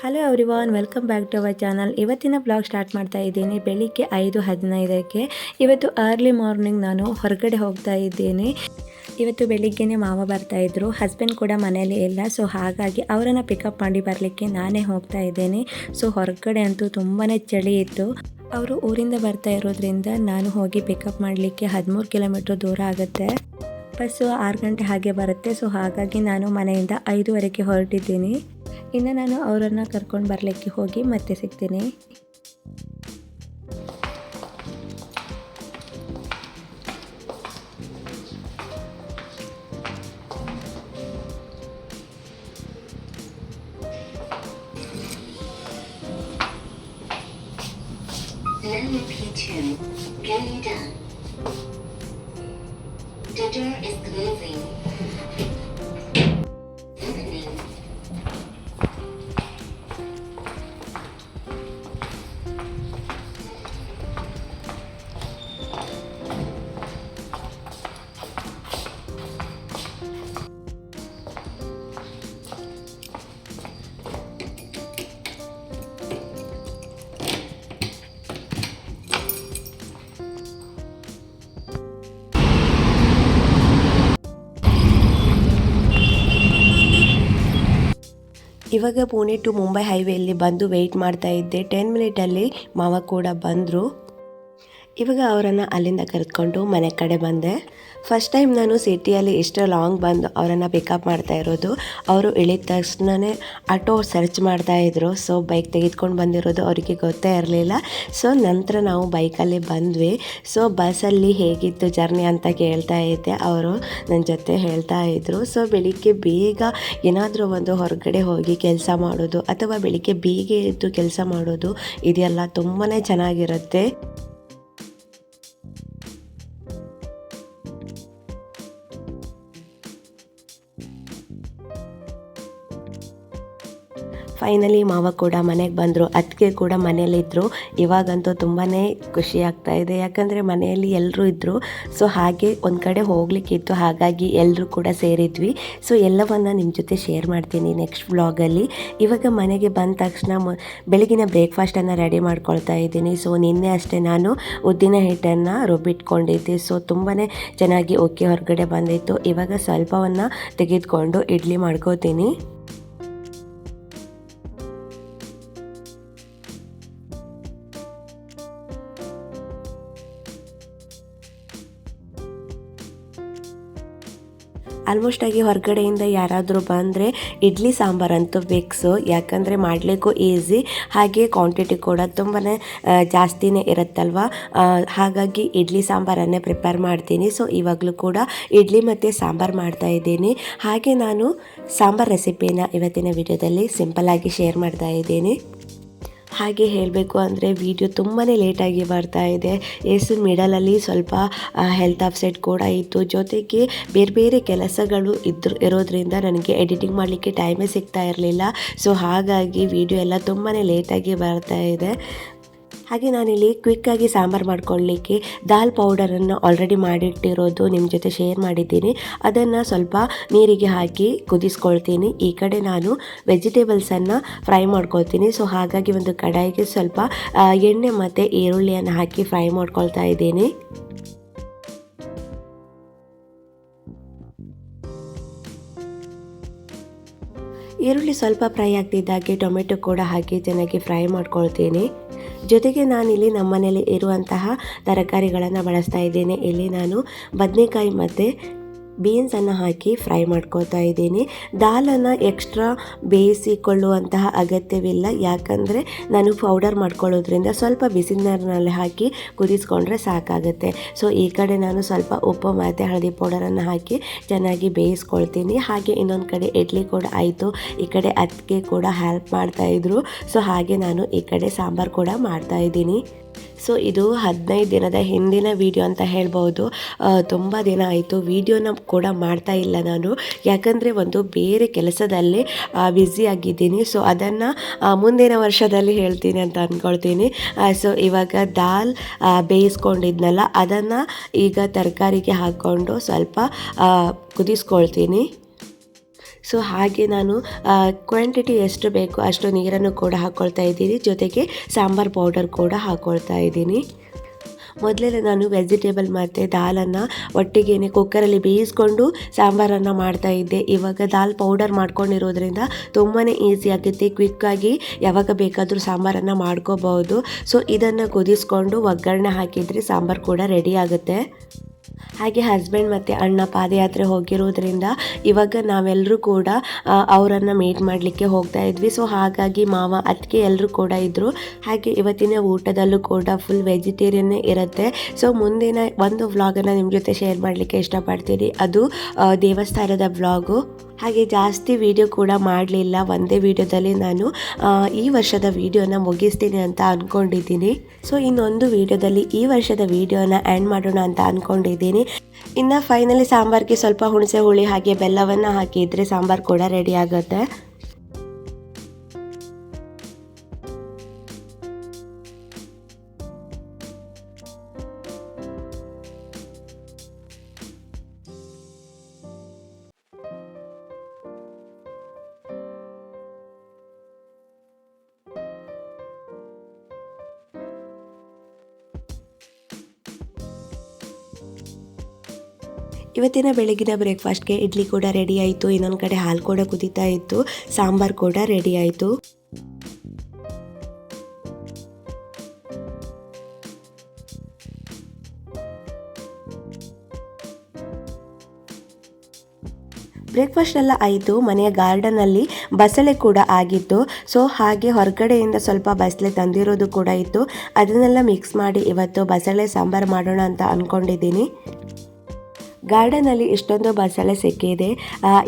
Hello everyone welcome back to our channel ಇವತ್ತಿನ blog start ಮಾಡ್ತಾ ಇದ್ದೀನಿ. ಬೆಳಿಗ್ಗೆ ಐದು ಹದಿನೈದಕ್ಕೆ. ಇವತ್ತು ಅರ್ಲಿ ಮಾರ್ನಿಂಗ್ ನಾನು ಹೊರಗಡೆ ಹೋಗ್ತಾ ಇದ್ದೀನಿ. ಇವತ್ತು ಬೆಳಿಗ್ಗೆನೆ ಮಾವ ಬರ್ತಾ ಇದ್ರು. ಹಸ್ಬೆಂಡ್ ಕೂಡ ಮನೇಲಿ ಇಲ್ಲ. ಸೊ ಹಾಗಾಗಿ ಅವರನ್ನು ಪಿಕಪ್ ಮಾಡಿ ಬರಲಿಕ್ಕೆ ನಾನೇ ಹೋಗ್ತಾ ಇದ್ದೇನೆ. ಸೊ ಹೊರಗಡೆ ಅಂತೂ ತುಂಬಾ ಚಳಿ ಇತ್ತು. ಅವರು ಊರಿಂದ ಬರ್ತಾ ಇರೋದ್ರಿಂದ ನಾನು ಹೋಗಿ ಪಿಕಪ್ ಮಾಡಲಿಕ್ಕೆ ಹದಿಮೂರು ಕಿಲೋಮೀಟ್ರ್ ದೂರ ಆಗುತ್ತೆ. ಬಸ್ಸು ಆರು ಗಂಟೆ ಹಾಗೆ ಬರುತ್ತೆ. ಸೊ ಹಾಗಾಗಿ ನಾನು ಮನೆಯಿಂದ ಐದುವರೆಗೆ ಹೊರಟಿದ್ದೀನಿ. ಇನ್ನು ನಾನು ಅವರನ್ನು ಕರ್ಕೊಂಡು ಬರಲಿಕ್ಕೆ ಹೋಗಿ ಮತ್ತೆ ಸಿಗ್ತೀನಿ. Level P2, ಇವಾಗ ಪುಣೆ ಟು ಮುಂಬೈ ಹೈವೇಯಲ್ಲಿ ಬಂದು ವೆಯ್ಟ್ ಮಾಡ್ತಾ ಇದ್ದೆ. ಟೆನ್ ಮಿನಿಟಲ್ಲಿ ಮಾವ ಕೂಡ ಬಂದರು. ಇವಾಗ ಅವರನ್ನು ಅಲ್ಲಿಂದ ಕರೆದುಕೊಂಡು ಮನೆ ಕಡೆ ಬಂದೆ. ಫಸ್ಟ್ ಟೈಮ್ ನಾನು ಸಿಟಿಯಲ್ಲಿ ಇಷ್ಟು ಲಾಂಗ್ ಬಂದು ಅವರನ್ನು ಪಿಕಪ್ ಮಾಡ್ತಾ ಇರೋದು. ಅವರು ಇಳಿದ ತಕ್ಷಣವೇ ಆಟೋ ಸರ್ಚ್ ಮಾಡ್ತಾ ಇದ್ರು. ಸೊ ಬೈಕ್ ತೆಗೆದುಕೊಂಡು ಬಂದಿರೋದು ಅವರಿಗೆ ಗೊತ್ತೇ ಇರಲಿಲ್ಲ. ಸೊ ನಂತರ ನಾವು ಬೈಕಲ್ಲಿ ಬಂದ್ವಿ. ಸೊ ಬಸ್ಸಲ್ಲಿ ಹೇಗಿತ್ತು ಜರ್ನಿ ಅಂತ ಕೇಳ್ತಾ ಇದ್ದೆ. ಅವರು ನನ್ನ ಜೊತೆ ಹೇಳ್ತಾ ಇದ್ರು. ಸೊ ಬೆಳಿಗ್ಗೆ ಬೇಗ ಏನಾದರೂ ಒಂದು ಹೊರಗಡೆ ಹೋಗಿ ಕೆಲಸ ಮಾಡೋದು ಅಥವಾ ಬೆಳಿಗ್ಗೆ ಬೇಗ ಎದ್ದು ಕೆಲಸ ಮಾಡೋದು, ಇದೆಲ್ಲ ತುಂಬಾ ಚೆನ್ನಾಗಿರುತ್ತೆ. ಫೈನಲಿ ಮಾವ ಕೂಡ ಮನೆಗೆ ಬಂದರು ಅದಕ್ಕೆ ಕೂಡ ಮನೇಲಿದ್ದರು ಇವಾಗಂತೂ ತುಂಬಾ ಖುಷಿ ಆಗ್ತಾ ಇದೆ. ಯಾಕಂದರೆ ಮನೆಯಲ್ಲಿ ಎಲ್ಲರೂ ಇದ್ದರು ಸೊ ಹಾಗೆ ಒಂದು ಕಡೆ ಹೋಗ್ಲಿಕ್ಕಿತ್ತು ಹಾಗಾಗಿ ಎಲ್ಲರೂ ಕೂಡ ಸೇರಿದ್ವಿ. ಸೊ ಎಲ್ಲವನ್ನು ನಿಮ್ಮ ಜೊತೆ ಶೇರ್ ಮಾಡ್ತೀನಿ ನೆಕ್ಸ್ಟ್ ವ್ಲಾಗಲ್ಲಿ ಇವಾಗ ಮನೆಗೆ ಬಂದ ತಕ್ಷಣ ಮ, ಬೆಳಗಿನ ಬ್ರೇಕ್ಫಾಸ್ಟನ್ನು ರೆಡಿ ಮಾಡ್ಕೊಳ್ತಾ ಇದ್ದೀನಿ. ಸೊ ನಿನ್ನೆ ಅಷ್ಟೇ ನಾನು ಉದ್ದಿನ ಹಿಟ್ಟನ್ನು ರುಬ್ಬಿಟ್ಕೊಂಡಿದ್ದೆ. ಸೊ ತುಂಬಾ ಚೆನ್ನಾಗಿ ಓಕೆ ಹೊರಗಡೆ ಬಂದಿತ್ತು. ಇವಾಗ ಸ್ವಲ್ಪವನ್ನು ತೆಗೆದುಕೊಂಡು ಇಡ್ಲಿ ಮಾಡ್ಕೋತೀನಿ. ಆಲ್ಮೋಸ್ಟ್ ಆಗಿ ಹೊರಗಡೆಯಿಂದ ಯಾರಾದರೂ ಬಂದರೆ ಇಡ್ಲಿ ಸಾಂಬಾರಂತೂ ಬೇಕು. ಯಾಕಂದರೆ ಮಾಡಲಿಕ್ಕೂ ಈಸಿ ಹಾಗೆ ಕ್ವಾಂಟಿಟಿ ಕೂಡ ತುಂಬಾ ಜಾಸ್ತಿನೇ ಇರುತ್ತಲ್ವ? ಹಾಗಾಗಿ ಇಡ್ಲಿ ಸಾಂಬಾರನ್ನೇ ಪ್ರಿಪೇರ್ ಮಾಡ್ತೀನಿ. ಸೊ ಇವಾಗಲೂ ಕೂಡ ಇಡ್ಲಿ ಮತ್ತು ಸಾಂಬಾರು ಮಾಡ್ತಾ ಇದ್ದೀನಿ. ಹಾಗೆ ನಾನು ಸಾಂಬಾರ್ ರೆಸಿಪಿನ ಇವತ್ತಿನ ವಿಡಿಯೋದಲ್ಲಿ ಸಿಂಪಲ್ಲಾಗಿ ಶೇರ್ ಮಾಡ್ತಾ ಇದ್ದೀನಿ. ಹಾಗೆ ಹೇಳಬೇಕು ಅಂದರೆ ವಿಡಿಯೋ ತುಂಬಾ ಲೇಟಾಗಿ ಬರ್ತಾ ಇದೆ. ಏಸು ಮಿಡಲಲ್ಲಿ ಸ್ವಲ್ಪ ಹೆಲ್ತ್ ಅಪ್ಸೆಟ್ ಕೂಡ ಇತ್ತು. ಜೊತೆಗೆ ಬೇರೆ ಬೇರೆ ಕೆಲಸಗಳು ಇದ್ರು, ಇರೋದ್ರಿಂದ ನನಗೆ ಎಡಿಟಿಂಗ್ ಮಾಡಲಿಕ್ಕೆ ಟೈಮೇ ಸಿಗ್ತಾ ಇರಲಿಲ್ಲ. ಸೊ ಹಾಗಾಗಿ ವಿಡಿಯೋ ಎಲ್ಲ ತುಂಬಾ ಲೇಟಾಗಿ ಬರ್ತಾ ಇದೆ. ಹಾಗೆ ನಾನಿಲ್ಲಿ ಕ್ವಿಕ್ಕಾಗಿ ಸಾಂಬಾರು ಮಾಡ್ಕೊಳ್ಳಿಕ್ಕೆ ದಾಲ್ ಪೌಡರನ್ನು ಆಲ್ರೆಡಿ ಮಾಡಿಟ್ಟಿರೋದು ನಿಮ್ಮ ಜೊತೆ ಶೇರ್ ಮಾಡಿದ್ದೀನಿ. ಅದನ್ನು ಸ್ವಲ್ಪ ನೀರಿಗೆ ಹಾಕಿ ಕುದಿಸ್ಕೊಳ್ತೀನಿ. ಈ ಕಡೆ ನಾನು ವೆಜಿಟೇಬಲ್ಸನ್ನು ಫ್ರೈ ಮಾಡ್ಕೊಳ್ತೀನಿ. ಸೊ ಹಾಗಾಗಿ ಒಂದು ಕಡಾಯಿಗೆ ಸ್ವಲ್ಪ ಎಣ್ಣೆ ಮತ್ತು ಈರುಳ್ಳಿಯನ್ನು ಹಾಕಿ ಫ್ರೈ ಮಾಡ್ಕೊಳ್ತಾ ಇದ್ದೀನಿ. ಈರುಳ್ಳಿ ಸ್ವಲ್ಪ ಫ್ರೈ ಆಗ್ತಿದ್ದಾಗೆ, ಟೊಮೆಟೊ ಕೂಡ ಹಾಕಿ ಚೆನ್ನಾಗಿ ಫ್ರೈ ಮಾಡ್ಕೊಳ್ತೀನಿ. ಜೊತೆಗೆ ನಾನಿಲ್ಲಿ ನಮ್ಮನೇಲಿ ಇರುವಂತಹ ತರಕಾರಿಗಳನ್ನು ಬಳಸ್ತಾ ಇದ್ದೇನೆ. ಇಲ್ಲಿ ನಾನು ಬದನೆಕಾಯಿ ಮತ್ತು ಬೀನ್ಸನ್ನು ಹಾಕಿ ಫ್ರೈ ಮಾಡ್ಕೋತಾ ಇದ್ದೀನಿ. ದಾಲನ್ನು ಎಕ್ಸ್ಟ್ರಾ ಬೇಯಿಸಿಕೊಳ್ಳುವಂತಹ ಅಗತ್ಯವಿಲ್ಲ. ಯಾಕಂದರೆ ನಾನು ಪೌಡರ್ ಮಾಡ್ಕೊಳ್ಳೋದ್ರಿಂದ ಸ್ವಲ್ಪ ಬಿಸಿ ನೀರಿನಲ್ಲಿ ಹಾಕಿ ಕುದಿಸ್ಕೊಂಡ್ರೆ ಸಾಕಾಗುತ್ತೆ. ಸೊ, ಈ ಕಡೆ ನಾನು ಸ್ವಲ್ಪ ಉಪ್ಪು ಮತ್ತು ಹಳದಿ ಪೌಡರನ್ನು ಹಾಕಿ ಚೆನ್ನಾಗಿ ಬೇಯಿಸ್ಕೊಳ್ತೀನಿ. ಹಾಗೆ ಇನ್ನೊಂದು ಕಡೆ ಇಡ್ಲಿ ಕೂಡ ಆಯಿತು. ಈ ಕಡೆ ಅದಕ್ಕೆ ಕೂಡ ಹೆಲ್ಪ್ ಮಾಡ್ತಾಯಿದ್ರು ಸೊ, ಹಾಗೆ ನಾನು ಈ ಕಡೆ ಸಾಂಬಾರು ಕೂಡ ಮಾಡ್ತಾ ಇದ್ದೀನಿ. ಸೊ ಇದು ಹದಿನೈದು ದಿನದ ಹಿಂದಿನ ವಿಡಿಯೋ ಅಂತ ಹೇಳ್ಬೋದು ತುಂಬ ದಿನ ಆಯಿತು. ವಿಡಿಯೋನ ಕೂಡ ಮಾಡ್ತಾ ಇಲ್ಲ ನಾನು. ಯಾಕಂದರೆ ಒಂದು ಬೇರೆ ಕೆಲಸದಲ್ಲಿ ಆಗಿದ್ದೀನಿ. ಸೊ ಅದನ್ನು ಮುಂದಿನ ವರ್ಷದಲ್ಲಿ ಹೇಳ್ತೀನಿ ಅಂತ ಅಂದ್ಕೊಳ್ತೀನಿ ಸೊ ಇವಾಗ ದಾಲ್ ಬೇಯಿಸ್ಕೊಂಡಿದ್ನಲ್ಲ, ಅದನ್ನು ಈಗ ತರಕಾರಿಗೆ ಹಾಕ್ಕೊಂಡು ಸ್ವಲ್ಪ ಕುದಿಸ್ಕೊಳ್ತೀನಿ. ಸೊ ಹಾಗೆ ನಾನು ಕ್ವಾಂಟಿಟಿ ಎಷ್ಟು ಬೇಕು ಅಷ್ಟು ನೀರನ್ನು ಕೂಡ ಹಾಕ್ಕೊಳ್ತಾ ಇದ್ದೀನಿ. ಜೊತೆಗೆ ಸಾಂಬಾರ್ ಪೌಡರ್ ಕೂಡ ಹಾಕ್ಕೊಳ್ತಾ ಇದ್ದೀನಿ. ಮೊದಲೆಲ್ಲ ನಾನು ವೆಜಿಟೇಬಲ್ ಮತ್ತು ದಾಲನ್ನು ಒಟ್ಟಿಗೆ ಕುಕ್ಕರಲ್ಲಿ ಬೇಯಿಸ್ಕೊಂಡು ಸಾಂಬಾರನ್ನು ಮಾಡ್ತಾ ಇದ್ದೆ. ಇವಾಗ ದಾಲ್ ಪೌಡರ್ ಮಾಡ್ಕೊಂಡಿರೋದ್ರಿಂದ ತುಂಬಾ ಈಸಿ ಆಗುತ್ತೆ. ಕ್ವಿಕ್ಕಾಗಿ ಯಾವಾಗ ಬೇಕಾದರೂ ಸಾಂಬಾರನ್ನು ಮಾಡ್ಕೋಬಹುದು. ಸೊ ಇದನ್ನು ಕುದಿಸ್ಕೊಂಡು ಒಗ್ಗರಣೆ ಹಾಕಿದರೆ ಸಾಂಬಾರು ಕೂಡ ರೆಡಿ ಆಗುತ್ತೆ. ಹಾಗೆ ಹಸ್ಬೆಂಡ್ ಮತ್ತು ಅಣ್ಣ ಪಾದಯಾತ್ರೆ ಹೋಗಿರೋದ್ರಿಂದ ಇವಾಗ ನಾವೆಲ್ಲರೂ ಕೂಡ ಅವರನ್ನು ಮೀಟ್ ಮಾಡಲಿಕ್ಕೆ ಹೋಗ್ತಾ ಇದ್ವಿ. ಸೊ ಹಾಗಾಗಿ ಮಾವ ಅದಕ್ಕೆ ಎಲ್ಲರೂ ಕೂಡ ಇದ್ದರು ಹಾಗೆ ಇವತ್ತಿನ ಊಟದಲ್ಲೂ ಕೂಡ ಫುಲ್ ವೆಜಿಟೇರಿಯನ್ನೇ ಇರುತ್ತೆ. ಸೊ ಮುಂದಿನ ಒಂದು ವ್ಲಾಗನ್ನು ನಿಮ್ಮ ಜೊತೆ ಶೇರ್ ಮಾಡಲಿಕ್ಕೆ ಇಷ್ಟಪಡ್ತೀನಿ. ಅದು ದೇವಸ್ಥಾನದ ವ್ಲಾಗು ಹಾಗೆ ಜಾಸ್ತಿ ವಿಡಿಯೋ ಕೂಡ ಮಾಡಲಿಲ್ಲ. ಒಂದೇ ವಿಡಿಯೋದಲ್ಲಿ ನಾನು ಈ ವರ್ಷದ ವಿಡಿಯೋನ ಮುಗಿಸ್ತೀನಿ ಅಂತ ಅಂದ್ಕೊಂಡಿದ್ದೀನಿ ಸೊ ಇನ್ನೊಂದು ವಿಡಿಯೋದಲ್ಲಿ ಈ ವರ್ಷದ ವಿಡಿಯೋನ ಆ್ಯಂಡ್ ಮಾಡೋಣ ಅಂತ ಅಂದ್ಕೊಂಡಿದ್ದೀನಿ ಇನ್ನು ಫೈನಲಿ ಸಾಂಬಾರಿಗೆ ಸ್ವಲ್ಪ ಹುಣಸೆ ಹುಳಿ ಹಾಗೆ ಬೆಲ್ಲವನ್ನು ಹಾಕಿದರೆ ಸಾಂಬಾರು ಕೂಡ ರೆಡಿ ಆಗುತ್ತೆ. ಇವತ್ತಿನ ಬೆಳಗಿನ ಬ್ರೇಕ್ಫಾಸ್ಟ್ಗೆ ಇಡ್ಲಿ ಕೂಡ ರೆಡಿ ಆಯಿತು. ಇನ್ನೊಂದು ಕಡೆ ಹಾಲು ಕೂಡ ಕುದೀತಾ ಇತ್ತು. ಸಾಂಬಾರು ಕೂಡ ರೆಡಿ ಆಯಿತು. ಬ್ರೇಕ್ಫಾಸ್ಟ್ ಎಲ್ಲ ಆಯಿತು. ಮನೆಯ ಗಾರ್ಡನಲ್ಲಿ ಬಸಳೆ ಕೂಡ ಆಗಿತ್ತು. ಸೊ, ಹಾಗೆ ಹೊರಗಡೆಯಿಂದ ಸ್ವಲ್ಪ ಬಸಳೆ ತಂದಿರೋದು ಕೂಡ ಇತ್ತು. ಅದನ್ನೆಲ್ಲ ಮಿಕ್ಸ್ ಮಾಡಿ ಇವತ್ತು ಬಸಳೆ, ಸಾಂಬಾರು ಮಾಡೋಣ ಅಂತ ಅಂದ್ಕೊಂಡಿದ್ದೀನಿ ಗಾರ್ಡನಲ್ಲಿ ಇಷ್ಟೊಂದು ಬಸಳೆ ಸಿಕ್ಕಿದೆ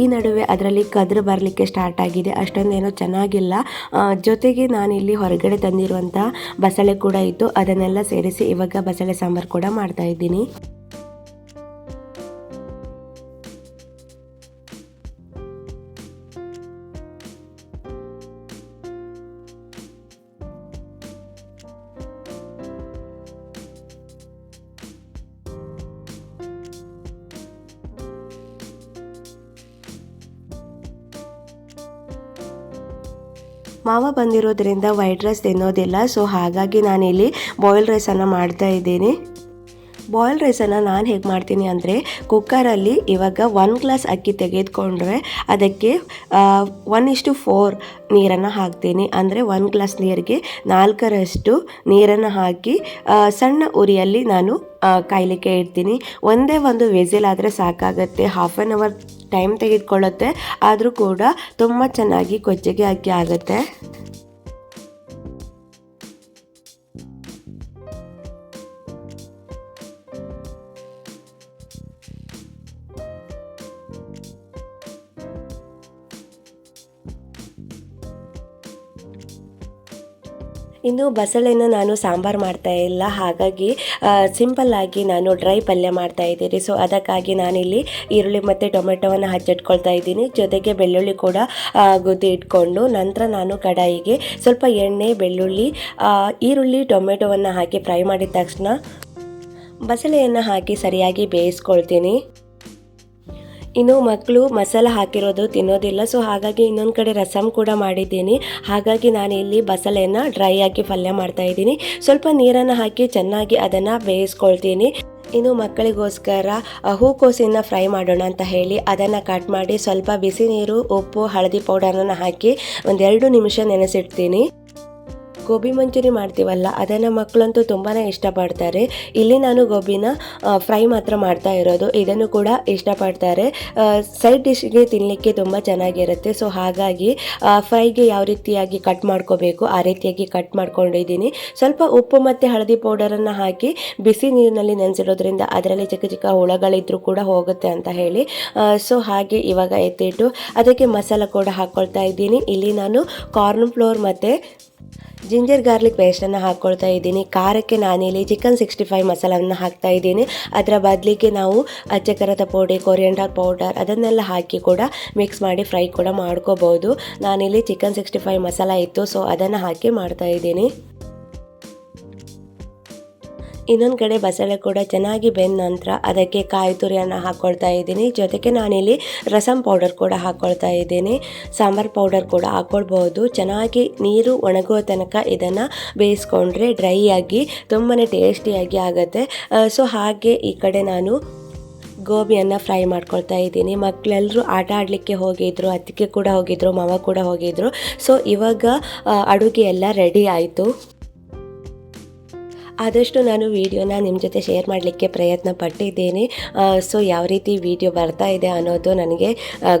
ಈ ನಡುವೆ ಅದರಲ್ಲಿ ಕದ್ರು ಬರಲಿಕ್ಕೆ ಸ್ಟಾರ್ಟ್ ಆಗಿದೆ. ಅಷ್ಟೊಂದೇನೋ ಚೆನ್ನಾಗಿಲ್ಲ. ಜೊತೆಗೆ ಜೊತೆಗೆ ನಾನಿಲ್ಲಿ ಹೊರಗಡೆ ತಂದಿರುವಂಥ ಬಸಳೆ ಕೂಡ ಇತ್ತು. ಅದನ್ನೆಲ್ಲ ಸೇರಿಸಿ ಇವಾಗ ಬಸಳೆ ಸಾಂಬಾರು ಕೂಡ ಮಾಡ್ತಾ ಇದ್ದೀನಿ. ಮಾವ ಬಂದಿರೋದ್ರಿಂದ ವೈಟ್ ರೈಸ್ ತಿನ್ನೋದಿಲ್ಲ ಸೊ ಹಾಗಾಗಿ ನಾನಿಲ್ಲಿ ಬಾಯ್ಲ್ ರೈಸನ್ನು ಮಾಡ್ತಾ ಇದ್ದೀನಿ. ಬಾಯ್ಲ್ ರೈಸನ್ನು ನಾನು ಹೇಗೆ ಮಾಡ್ತೀನಿ ಅಂದರೆ ಕುಕ್ಕರಲ್ಲಿ ಇವಾಗ ಒನ್ ಗ್ಲಾಸ್ ಅಕ್ಕಿ ತೆಗೆದುಕೊಂಡ್ರೆ ಅದಕ್ಕೆ ಒನ್ ಇಷ್ಟು ಫೋರ್ ನೀರನ್ನು ಹಾಕ್ತೀನಿ. ಅಂದರೆ ಒನ್ ಗ್ಲಾಸ್ ನೀರಿಗೆ ನಾಲ್ಕರಷ್ಟು ನೀರನ್ನು ಹಾಕಿ ಸಣ್ಣ ಉರಿಯಲ್ಲಿ ನಾನು ಕಾಯಲಿಕ್ಕೆ ಇಡ್ತೀನಿ. ಒಂದೇ ಒಂದು ವಿಸಿಲ್ ಆದರೆ ಸಾಕಾಗುತ್ತೆ. ಹಾಫ್ ಆನ್ ಅವರ್ ಟೈಮ್ ತೆಗೆದುಕೊಳ್ಳುತ್ತೆ. ಆದರೂ ಕೂಡ ತುಂಬ ಚೆನ್ನಾಗಿ ಕೊಚ್ಚಿಗೆ ಅಕ್ಕಿ ಆಗುತ್ತೆ. ಇನ್ನು ಬಸಳೆನ ನಾನು ಸಾಂಬಾರು ಮಾಡ್ತಾ ಇಲ್ಲ. ಹಾಗಾಗಿ ಸಿಂಪಲ್ ಆಗಿ ನಾನು ಡ್ರೈ ಪಲ್ಯ ಮಾಡ್ತಾ ಇದ್ದೀನಿ. ಸೊ ಅದಕ್ಕಾಗಿ ನಾನಿಲ್ಲಿ ಈರುಳ್ಳಿ ಮತ್ತು ಟೊಮೆಟೊವನ್ನು ಹಚ್ಚಿಟ್ಕೊಳ್ತಾ ಇದ್ದೀನಿ. ಜೊತೆಗೆ ಬೆಳ್ಳುಳ್ಳಿ ಕೂಡ ಗುದ್ದಿ ಇಟ್ಕೊಂಡು ನಂತರ ನಾನು ಕಡಾಯಿಗೆ ಸ್ವಲ್ಪ ಎಣ್ಣೆ, ಬೆಳ್ಳುಳ್ಳಿ ಈರುಳ್ಳಿ, ಟೊಮೆಟೊವನ್ನು ಹಾಕಿ ಫ್ರೈ ಮಾಡಿದ ತಕ್ಷಣ ಬಸಳೆಯನ್ನು ಹಾಕಿ ಸರಿಯಾಗಿ ಬೇಯಿಸ್ಕೊಳ್ತೀನಿ. ಇನ್ನು ಮಕ್ಕಳು ಮಸಾಲ ಹಾಕಿರೋದು ತಿನ್ನೋದಿಲ್ಲ. ಸೊ ಹಾಗಾಗಿ ಇನ್ನೊಂದು ಕಡೆ ರಸಮ್ ಕೂಡ ಮಾಡಿದ್ದೀನಿ. ಹಾಗಾಗಿ ನಾನು ಇಲ್ಲಿ ಬಸಳೆಯನ್ನು ಡ್ರೈ ಆಗಿ ಪಲ್ಯ ಮಾಡ್ತಾ ಇದ್ದೀನಿ. ಸ್ವಲ್ಪ ನೀರನ್ನು ಹಾಕಿ ಚೆನ್ನಾಗಿ ಅದನ್ನು ಬೇಯಿಸ್ಕೊಳ್ತೀನಿ. ಇನ್ನು ಮಕ್ಕಳಿಗೋಸ್ಕರ ಹೂಕೋಸಿನ ಫ್ರೈ ಮಾಡೋಣ ಅಂತ ಹೇಳಿ ಅದನ್ನು ಕಟ್ ಮಾಡಿ ಸ್ವಲ್ಪ ಬಿಸಿ ನೀರು, ಉಪ್ಪು, ಹಳದಿ ಪೌಡರನ್ನು ಹಾಕಿ ಒಂದೆರಡು ನಿಮಿಷ ನೆನೆಸಿಡ್ತೀನಿ. ಗೋಬಿ ಮಂಚೂರಿ ಮಾಡ್ತೀವಲ್ಲ, ಅದನ್ನು ಮಕ್ಕಳಂತೂ ತುಂಬಾ ಇಷ್ಟಪಡ್ತಾರೆ. ಇಲ್ಲಿ ನಾನು ಗೋಬಿನ ಫ್ರೈ ಮಾತ್ರ ಮಾಡ್ತಾ ಇರೋದು. ಇದನ್ನು ಕೂಡ ಇಷ್ಟಪಡ್ತಾರೆ. ಸೈಡ್ ಡಿಶ್ಗೆ ತಿನ್ನಲಿಕ್ಕೆ ತುಂಬ ಚೆನ್ನಾಗಿರುತ್ತೆ. ಸೊ ಹಾಗಾಗಿ ಫ್ರೈಗೆ ಯಾವ ರೀತಿಯಾಗಿ ಕಟ್ ಮಾಡ್ಕೋಬೇಕು, ಆ ರೀತಿಯಾಗಿ ಕಟ್ ಮಾಡ್ಕೊಂಡಿದ್ದೀನಿ. ಸ್ವಲ್ಪ ಉಪ್ಪು ಮತ್ತು ಹಳದಿ ಪೌಡರನ್ನು ಹಾಕಿ, ಬಿಸಿ ನೀರಿನಲ್ಲಿ ನೆನೆಸಿಡೋದ್ರಿಂದ ಅದರಲ್ಲಿ ಚಿಕ್ಕ ಚಿಕ್ಕ ಹುಳಗಳಿದ್ರೂ ಕೂಡ ಹೋಗುತ್ತೆ ಅಂತ ಹೇಳಿ. ಸೊ ಹಾಗೆ ಇವಾಗ ಎತ್ತಿಟ್ಟು, ಅದಕ್ಕೆ ಮಸಾಲ ಕೂಡ ಹಾಕ್ಕೊಳ್ತಾ ಇದ್ದೀನಿ. ಇಲ್ಲಿ ನಾನು ಕಾರ್ನ್ ಫ್ಲೋರ್ ಮತ್ತು ಜಿಂಜರ್ ಗಾರ್ಲಿಕ್ ಪೇಸ್ಟನ್ನು ಹಾಕ್ಕೊಳ್ತಾ ಇದ್ದೀನಿ. ಖಾರಕ್ಕೆ ನಾನಿಲ್ಲಿ ಚಿಕನ್ ಸಿಕ್ಸ್ಟಿ ಫೈವ್ ಮಸಾಲವನ್ನು ಹಾಕ್ತಾ ಇದ್ದೀನಿ. ಅದರ ಬದಲಿಗೆ ನಾವು ಅಚ್ಚಕರದ ಪೌಡಿ, ಕೊರಿಯಂಡರ್ ಪೌಡರ್ ಅದನ್ನೆಲ್ಲ ಹಾಕಿ ಕೂಡ ಮಿಕ್ಸ್ ಮಾಡಿ ಫ್ರೈ ಕೂಡ ಮಾಡ್ಕೋಬೋದು. ನಾನಿಲ್ಲಿ ಚಿಕನ್ ಸಿಕ್ಸ್ಟಿ ಫೈವ್ ಮಸಾಲ ಇತ್ತು, ಸೊ ಅದನ್ನು ಹಾಕಿ ಮಾಡ್ತಾ ಇದ್ದೀನಿ. ಇನ್ನೊಂದು ಕಡೆ ಬಸಳೆ ಕೂಡ ಚೆನ್ನಾಗಿ ಬೆಂದ ನಂತರ ಅದಕ್ಕೆ ಕಾಯಿ ತುರಿಯನ್ನು ಹಾಕ್ಕೊಳ್ತಾ ಇದ್ದೀನಿ. ಜೊತೆಗೆ ನಾನಿಲ್ಲಿ ರಸಂ ಪೌಡರ್ ಕೂಡ ಹಾಕ್ಕೊಳ್ತಾ ಇದ್ದೀನಿ. ಸಾಂಬಾರ್ ಪೌಡರ್ ಕೂಡ ಹಾಕ್ಕೊಳ್ಬೋದು ಚೆನ್ನಾಗಿ ನೀರು ಒಣಗುವ ತನಕ ಇದನ್ನು ಬೇಯಿಸ್ಕೊಂಡ್ರೆ ಡ್ರೈ ಆಗಿ ತುಂಬಾ ಟೇಸ್ಟಿಯಾಗಿ ಆಗುತ್ತೆ. ಸೊ ಹಾಗೆ ಈ ಕಡೆ ನಾನು ಗೋಬಿಯನ್ನು ಫ್ರೈ ಮಾಡ್ಕೊಳ್ತಾ ಇದ್ದೀನಿ. ಮಕ್ಕಳೆಲ್ಲರೂ ಆಟ ಆಡಲಿಕ್ಕೆ ಹೋಗಿದ್ರು, ಅತ್ತಿಗೆ ಕೂಡ ಹೋಗಿದ್ರು, ಮಾವ ಕೂಡ ಹೋಗಿದ್ರು. ಸೊ ಇವಾಗ ಅಡುಗೆ ಎಲ್ಲ ರೆಡಿ ಆಯಿತು. ಆದಷ್ಟು ನಾನು ವೀಡಿಯೋನ ನಿಮ್ಮ ಜೊತೆ ಶೇರ್ ಮಾಡಲಿಕ್ಕೆ ಪ್ರಯತ್ನ ಪಟ್ಟಿದ್ದೇನೆ. ಸೊ ಯಾವ ರೀತಿ ವಿಡಿಯೋ ಬರ್ತಾ ಇದೆ ಅನ್ನೋದು ನನಗೆ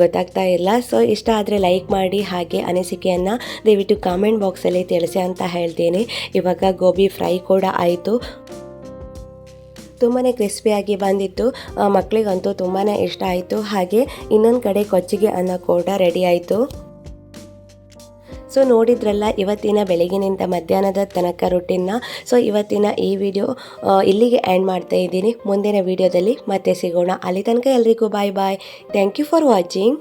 ಗೊತ್ತಾಗ್ತಾ ಇಲ್ಲ. ಸೊ ಇಷ್ಟ ಆದರೆ ಲೈಕ್ ಮಾಡಿ, ಹಾಗೆ ಅನಿಸಿಕೆಯನ್ನು ದಯವಿಟ್ಟು ಕಾಮೆಂಟ್ ಬಾಕ್ಸಲ್ಲಿ ತಿಳಿಸಿ ಅಂತ ಹೇಳ್ತೀನಿ. ಇವಾಗ ಗೋಬಿ ಫ್ರೈ ಕೂಡ ಆಯಿತು. ತುಂಬಾ ಕ್ರಿಸ್ಪಿಯಾಗಿ ಬಂದಿತ್ತು. ಮಕ್ಕಳಿಗಂತೂ ತುಂಬಾ ಇಷ್ಟ ಆಯಿತು. ಹಾಗೆ ಇನ್ನೊಂದು ಕಡೆ ಕೊಚ್ಚಿಗೆ ಅನ್ನ ಕೂಡ ರೆಡಿ ಆಯಿತು. ಸೊ ನೋಡಿದ್ರಲ್ಲ, ಇವತ್ತಿನ ಬೆಳಗಿನಿಂದ ಮಧ್ಯಾಹ್ನದ ತನಕ ರುಟೀನ್ನ ಸೊ ಇವತ್ತಿನ ಈ ವಿಡಿಯೋ ಇಲ್ಲಿಗೆ ಎಂಡ್ ಮಾಡ್ತಾ ಇದ್ದೀನಿ. ಮುಂದಿನ ವಿಡಿಯೋದಲ್ಲಿ ಮತ್ತೆ ಸಿಗೋಣ. ಅಲ್ಲಿ ತನಕ ಎಲ್ರಿಗೂ bye bye thank you for watching